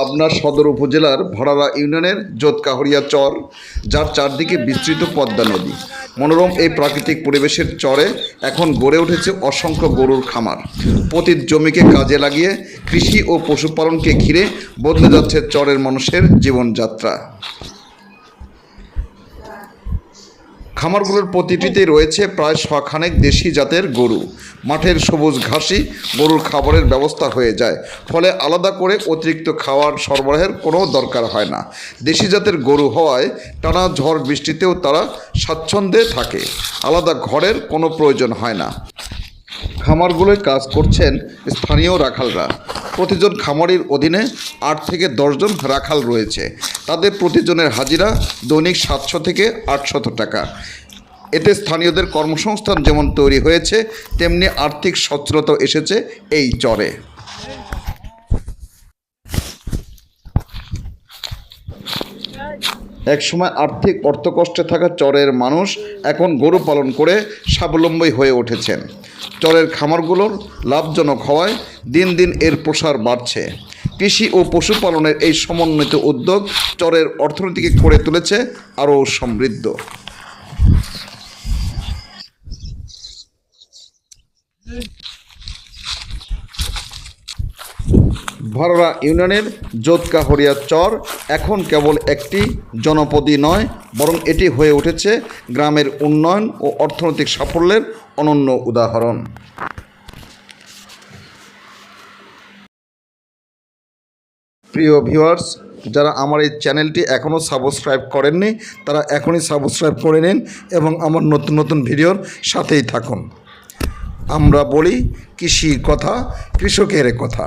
পাবনা সদর উপজেলার ভরারা ইউনিয়নের জোতকাহরিয়া চর, যার চারদিকে বিস্তৃত পদ্মা নদী। মনোরম এই প্রাকৃতিক পরিবেশের চরে এখন গড়ে উঠেছে অসংখ্য গরুর খামার। পতিত জমিকে কাজে লাগিয়ে কৃষি ও পশুপালনকে ঘিরে বদলে যাচ্ছে চরের মানুষের জীবনযাত্রা। খামারগুলোর প্রতিটিতেই রয়েছে প্রায় শখানেক দেশি জাতের গরু। মাঠের সবুজ ঘাসই গরুর খাবারের ব্যবস্থা হয়ে যায়। ফলে আলাদা করে অতিরিক্ত খাওয়ার সরবরাহের কোনো দরকার হয় না। দেশি জাতের গরু হওয়ায় টানা ঝড় বৃষ্টিতেও তারা স্বাচ্ছন্দ্যে থাকে। আলাদা ঘরের কোনো প্রয়োজন হয় না। খামারগুলোয় কাজ করছেন স্থানীয় রাখালরা। প্রতিজন খামারির অধীনে আট থেকে দশজন রাখাল রয়েছে। তাদের প্রতিজনের হাজিরা দৈনিক সাতশো থেকে আটশত টাকা। এতে স্থানীয়দের কর্মসংস্থান যেমন তৈরি হয়েছে, তেমনি আর্থিক সচ্ছলতা এসেছে এই চরে। একসময় আর্থিক অর্থকষ্টে থাকা চরের মানুষ এখন গরু পালন করে স্বাবলম্বী হয়ে উঠেছেন। চরের খামারগুলোর লাভজনক হওয়ায় দিন দিন এর প্রসার বাড়ছে। কৃষি ও পশুপালনের এই সমন্বিত উদ্যোগ চরের অর্থনীতিকে করে তুলেছে আরও সমৃদ্ধ। ভররা ইউনিয়নের জোতকাহরিয়া চর এখন কেবল একটি জনপদই নয়, বরং এটি হয়ে উঠেছে গ্রামের উন্নয়ন ও অর্থনৈতিক সাফল্যের অনন্য উদাহরণ। প্রিয় ভিউয়ার্স, যারা আমার এই চ্যানেলটি এখনও সাবস্ক্রাইব করেননি, তারা এখনই সাবস্ক্রাইব করে নিন এবং আমার নতুন নতুন ভিডিওর সাথেই থাকুন। আমরা বলি কৃষির কথা, কৃষকের কথা।